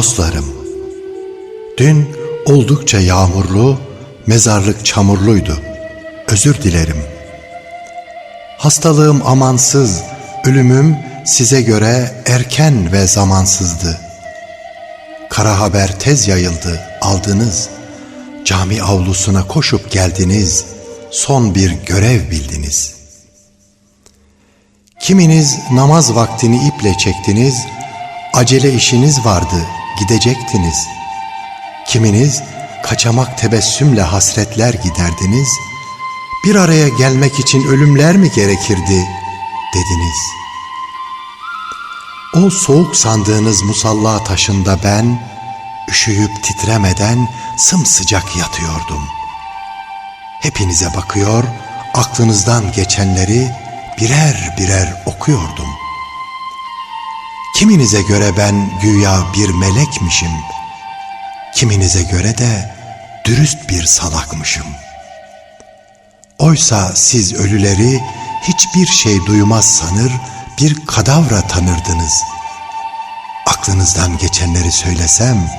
Dostlarım, dün oldukça yağmurlu, mezarlık çamurluydu. Özür dilerim. Hastalığım amansız, ölümüm size göre erken ve zamansızdı. Kara haber tez yayıldı, aldınız. Cami avlusuna koşup geldiniz, son bir görev bildiniz. Kiminiz namaz vaktini iple çektiniz, acele işiniz vardı, gidecektiniz. Kiminiz kaçamak tebessümle hasretler giderdiniz, bir araya gelmek için ölümler mi gerekirdi dediniz. O soğuk sandığınız musalla taşında ben, üşüyüp titremeden sımsıcak yatıyordum. Hepinize bakıyor, aklınızdan geçenleri birer birer okuyordum. Kiminize göre ben güya bir melekmişim, kiminize göre de dürüst bir salakmışım. Oysa siz ölüleri hiçbir şey duymaz sanır, bir kadavra tanırdınız. Aklınızdan geçenleri söylesem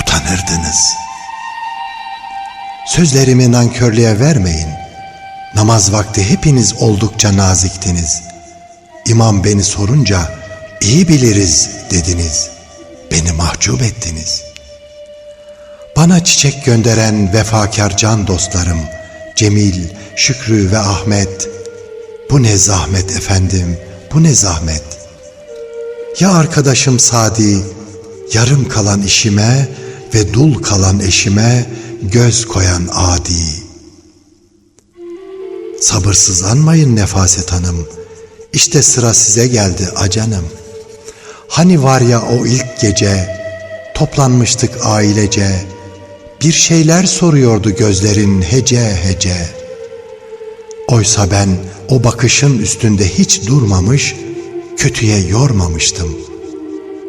utanırdınız. Sözlerimi nankörlüğe vermeyin. Namaz vakti hepiniz oldukça naziktiniz. İmam beni sorunca iyi biliriz dediniz. Beni mahcup ettiniz. Bana çiçek gönderen vefakar can dostlarım, Cemil, Şükrü ve Ahmet, bu ne zahmet efendim, bu ne zahmet. Ya arkadaşım Sadi, yarım kalan işime ve dul kalan eşime göz koyan adi. Sabırsızlanmayın Nefaset Hanım, işte sıra size geldi acanım. Hani var ya o ilk gece, toplanmıştık ailece, bir şeyler soruyordu gözlerin hece hece. Oysa ben o bakışın üstünde hiç durmamış, kötüye yormamıştım.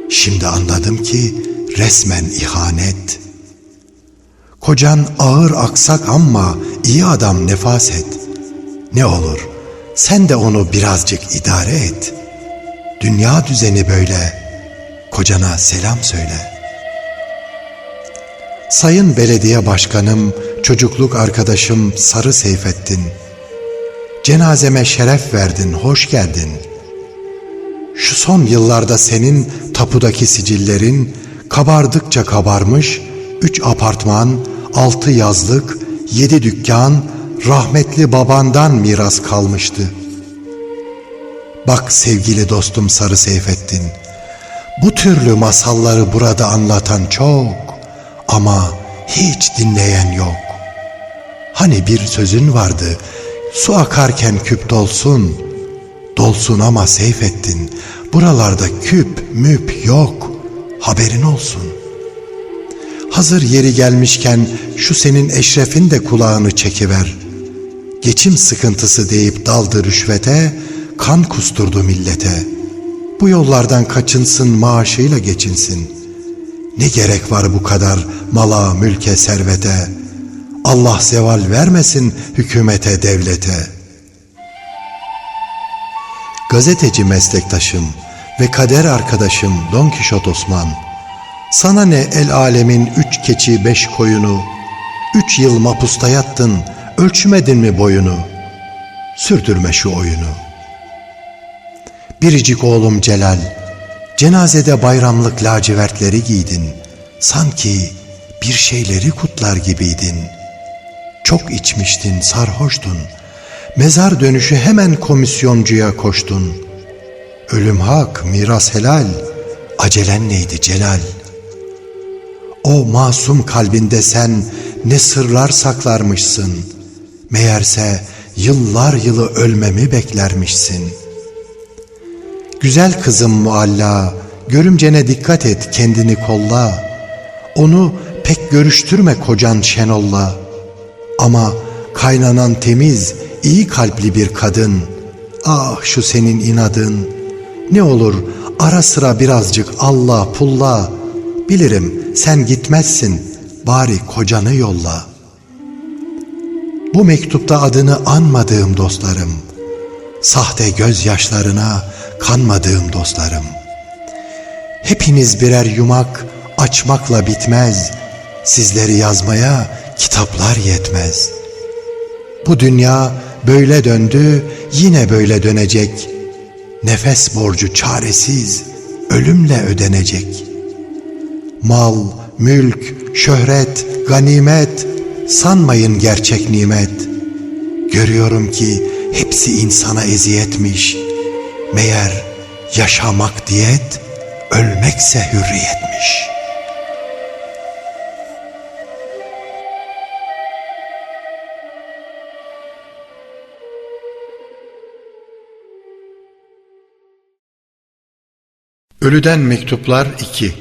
Şimdi anladım ki resmen ihanet. Kocan ağır aksak ama iyi adam nefaset. Ne olur sen de onu birazcık idare et. Dünya düzeni böyle. Kocana selam söyle.'' Sayın Belediye Başkanım, çocukluk arkadaşım Sarı Seyfettin. Cenazeme şeref verdin, hoş geldin. Şu son yıllarda senin tapudaki sicillerin kabardıkça kabarmış, üç apartman, altı yazlık, yedi dükkan, rahmetli babandan miras kalmıştı. Bak sevgili dostum Sarı Seyfettin, bu türlü masalları burada anlatan çok, ama hiç dinleyen yok. Hani bir sözün vardı, su akarken küp dolsun, dolsun ama Seyfettin, buralarda küp müp yok, haberin olsun. Hazır yeri gelmişken şu senin eşrefin de kulağını çekiver. Geçim sıkıntısı deyip daldı rüşvete, kan kusturdu millete. Bu yollardan kaçınsın maaşıyla geçinsin.'' Ne gerek var bu kadar mala, mülke, servete? Allah zeval vermesin hükümete, devlete. Gazeteci meslektaşım ve kader arkadaşım Don Kişot Osman, sana ne el alemin üç keçi beş koyunu, üç yıl mapusta yattın, ölçmedin mi boyunu? Sürdürme şu oyunu. Biricik oğlum Celal, Cenazede bayramlık lacivertleri giydin. Sanki bir şeyleri kutlar gibiydin. Çok içmiştin, sarhoştun. Mezar dönüşü hemen komisyoncuya koştun. Ölüm hak, miras helal. Acelen neydi Celal? O masum kalbinde sen ne sırlar saklarmışsın. Meğerse yıllar yılı ölmemi beklermişsin.'' Güzel kızım mualla, görümcene dikkat et kendini kolla. Onu pek görüştürme kocan Şenol'la. Ama kaynanan temiz, iyi kalpli bir kadın. Ah şu senin inadın. Ne olur ara sıra birazcık Allah pulla. Bilirim sen gitmezsin, bari kocanı yolla. Bu mektupta adını anmadığım dostlarım, sahte gözyaşlarına, kanmadığım dostlarım. Hepiniz birer yumak açmakla bitmez. Sizleri yazmaya kitaplar yetmez. Bu dünya böyle döndü, yine böyle dönecek. Nefes borcu çaresiz, ölümle ödenecek. Mal, mülk, şöhret, ganimet, sanmayın gerçek nimet. Görüyorum ki hepsi insana eziyetmiş. Meğer yaşamak diyet, ölmekse hürriyetmiş. Ölüden Mektuplar 2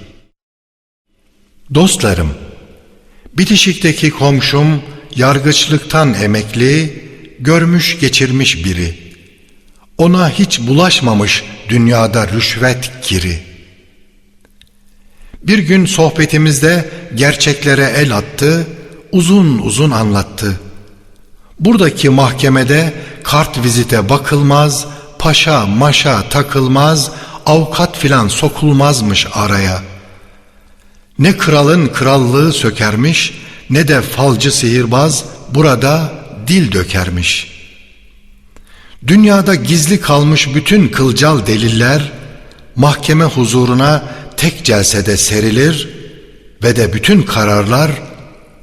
Dostlarım, bitişikteki komşum yargıçlıktan emekli, görmüş geçirmiş biri. Ona hiç bulaşmamış dünyada rüşvet kiri. Bir gün sohbetimizde gerçeklere el attı, uzun uzun anlattı. Buradaki mahkemede kart vizite bakılmaz, paşa maşa takılmaz, avukat filan sokulmazmış araya. Ne kralın krallığı sökermiş, ne de falcı sihirbaz burada dil dökermiş. Dünyada gizli kalmış bütün kılcal deliller, mahkeme huzuruna tek celsede serilir ve de bütün kararlar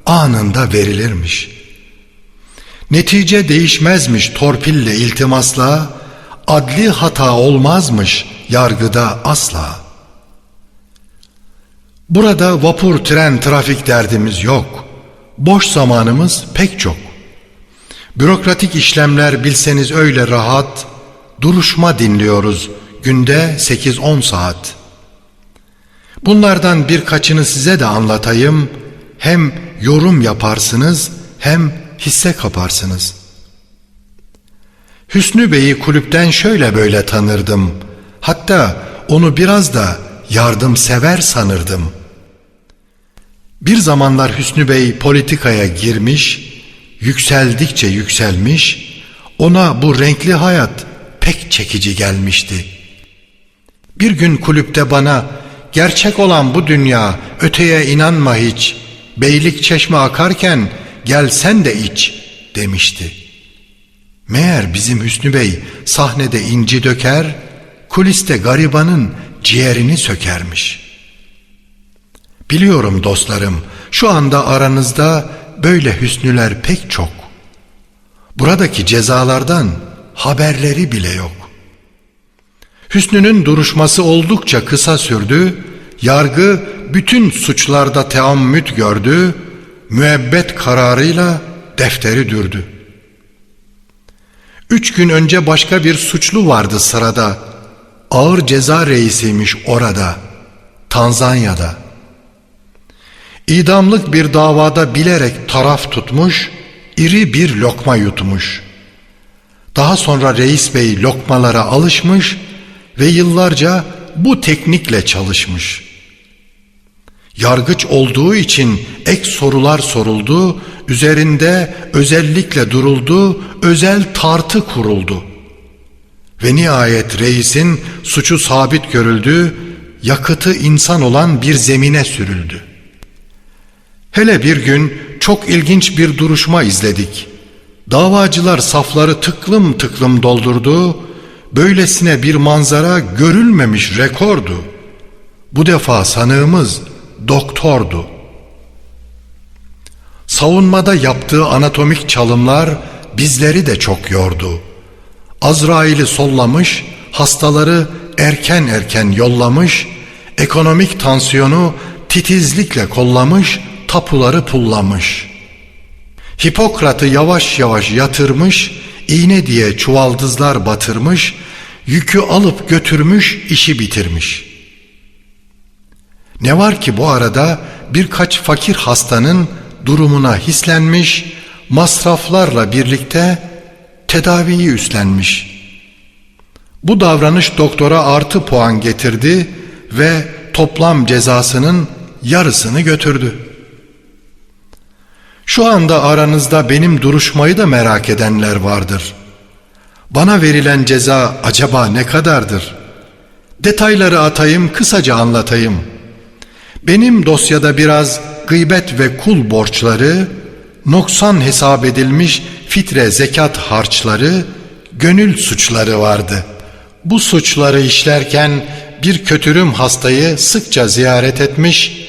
anında verilirmiş. Netice değişmezmiş torpille iltimasla, adli hata olmazmış yargıda asla. Burada vapur, tren, trafik derdimiz yok. Boş zamanımız pek çok. Bürokratik işlemler bilseniz öyle rahat, duruşma dinliyoruz günde 8-10 saat. Bunlardan birkaçını size de anlatayım. Hem yorum yaparsınız hem hisse kaparsınız. Hüsnü Bey'i kulüpten şöyle böyle tanırdım. Hatta onu biraz da yardımsever sanırdım. Bir zamanlar Hüsnü Bey politikaya girmiş, yükseldikçe yükselmiş, ona bu renkli hayat pek çekici gelmişti. Bir gün kulüpte bana gerçek olan bu dünya öteye inanma hiç, beylik çeşme akarken gel sen de iç demişti. Meğer bizim Hüsnü Bey sahnede inci döker, kuliste garibanın ciğerini sökermiş. Biliyorum dostlarım, şu anda aranızda böyle hüsnüler pek çok. Buradaki cezalardan haberleri bile yok. Hüsnü'nün duruşması oldukça kısa sürdü, yargı bütün suçlarda teammüt gördü, müebbet kararıyla defteri dürdü. Üç gün önce başka bir suçlu vardı sırada. Ağır ceza reisiymiş orada, Tanzanya'da. İdamlık bir davada bilerek taraf tutmuş, iri bir lokma yutmuş. Daha sonra reis bey lokmalara alışmış ve yıllarca bu teknikle çalışmış. Yargıç olduğu için ek sorular soruldu, üzerinde özellikle duruldu, özel tartı kuruldu. Ve nihayet reisin suçu sabit görüldü, yakıtı insan olan bir zemine sürüldü. Hele bir gün çok ilginç bir duruşma izledik. Davacılar safları tıklım tıklım doldurdu, böylesine bir manzara görülmemiş rekordu. Bu defa sanığımız doktordu. Savunmada yaptığı anatomik çalımlar bizleri de çok yordu. Azrail'i sollamış, hastaları erken erken yollamış, ekonomik tansiyonu titizlikle kollamış, tapuları pullamış. Hipokrat'ı yavaş yavaş yatırmış, iğne diye çuvaldızlar batırmış, yükü alıp götürmüş, işi bitirmiş. Ne var ki bu arada birkaç fakir hastanın durumuna hislenmiş, masraflarla birlikte tedaviyi üstlenmiş. Bu davranış doktora artı puan getirdi ve toplam cezasının yarısını götürdü. Şu anda aranızda benim duruşmayı da merak edenler vardır. Bana verilen ceza acaba ne kadardır? Detayları atayım, kısaca anlatayım. Benim dosyada biraz gıybet ve kul borçları, noksan hesap edilmiş fitre zekat harçları, gönül suçları vardı. Bu suçları işlerken bir kötürüm hastayı sıkça ziyaret etmiş,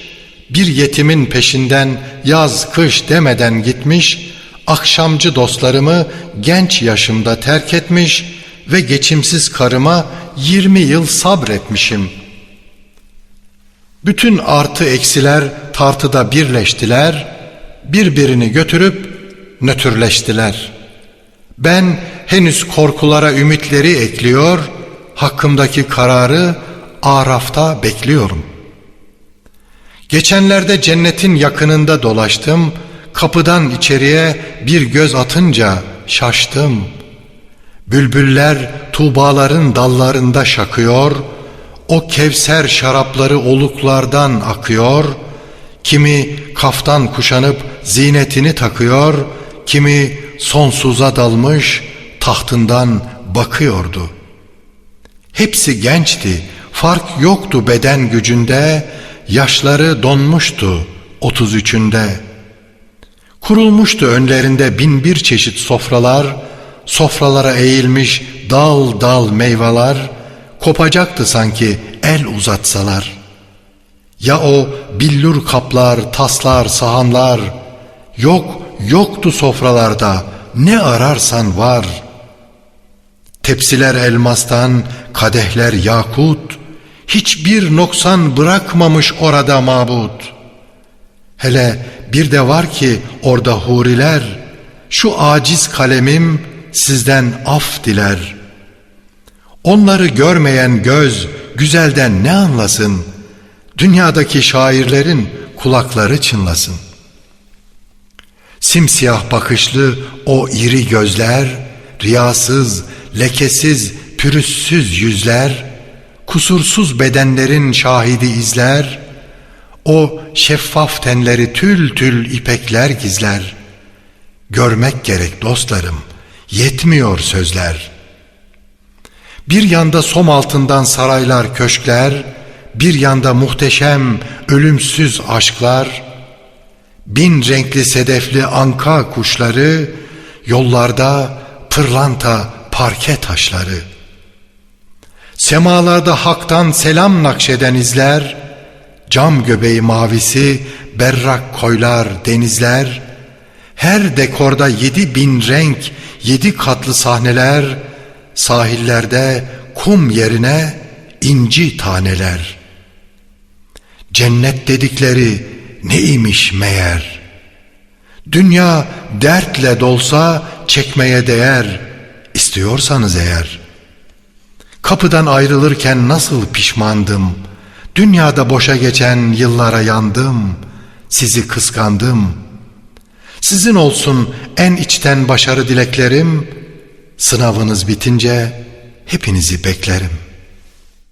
bir yetimin peşinden yaz kış demeden gitmiş, akşamcı dostlarımı genç yaşımda terk etmiş ve geçimsiz karıma 20 yıl sabretmişim. Bütün artı eksiler tartıda birleştiler, birbirini götürüp nötrleştiler. Ben henüz korkulara ümitleri ekliyor, hakkımdaki kararı Araf'ta bekliyorum. Geçenlerde cennetin yakınında dolaştım, kapıdan içeriye bir göz atınca şaştım. Bülbüller tuğbaların dallarında şakıyor, o kevser şarapları oluklardan akıyor, kimi kaftan kuşanıp zinetini takıyor, kimi sonsuza dalmış tahtından bakıyordu. Hepsi gençti, fark yoktu beden gücünde, yaşları donmuştu otuz üçünde. Kurulmuştu önlerinde bin bir çeşit sofralar, sofralara eğilmiş dal dal meyveler, kopacaktı sanki el uzatsalar. Ya o billur kaplar, taslar, sahanlar, yok yoktu sofralarda, ne ararsan var. Tepsiler elmastan, kadehler yakut, hiçbir noksan bırakmamış orada mabut. Hele bir de var ki orada huriler, şu aciz kalemim sizden af diler. Onları görmeyen göz güzelden ne anlasın? Dünyadaki şairlerin kulakları çınlasın. Simsiyah bakışlı o iri gözler, riyasız, lekesiz, pürüzsüz yüzler, kusursuz bedenlerin şahidi izler, o şeffaf tenleri tül tül ipekler gizler. Görmek gerek dostlarım, yetmiyor sözler. Bir yanda som altından saraylar, köşkler, bir yanda muhteşem, ölümsüz aşklar, bin renkli sedefli anka kuşları, yollarda pırlanta parke taşları. Semalarda haktan selam nakşeden izler, cam göbeği mavisi, berrak koylar, denizler, her dekorda yedi bin renk, yedi katlı sahneler, sahillerde kum yerine inci taneler. Cennet dedikleri neymiş meğer? Dünya dertle dolsa çekmeye değer, istiyorsanız eğer. Kapıdan ayrılırken nasıl pişmandım, dünyada boşa geçen yıllara yandım, sizi kıskandım. Sizin olsun en içten başarı dileklerim, Sınavınız bitince hepinizi beklerim.''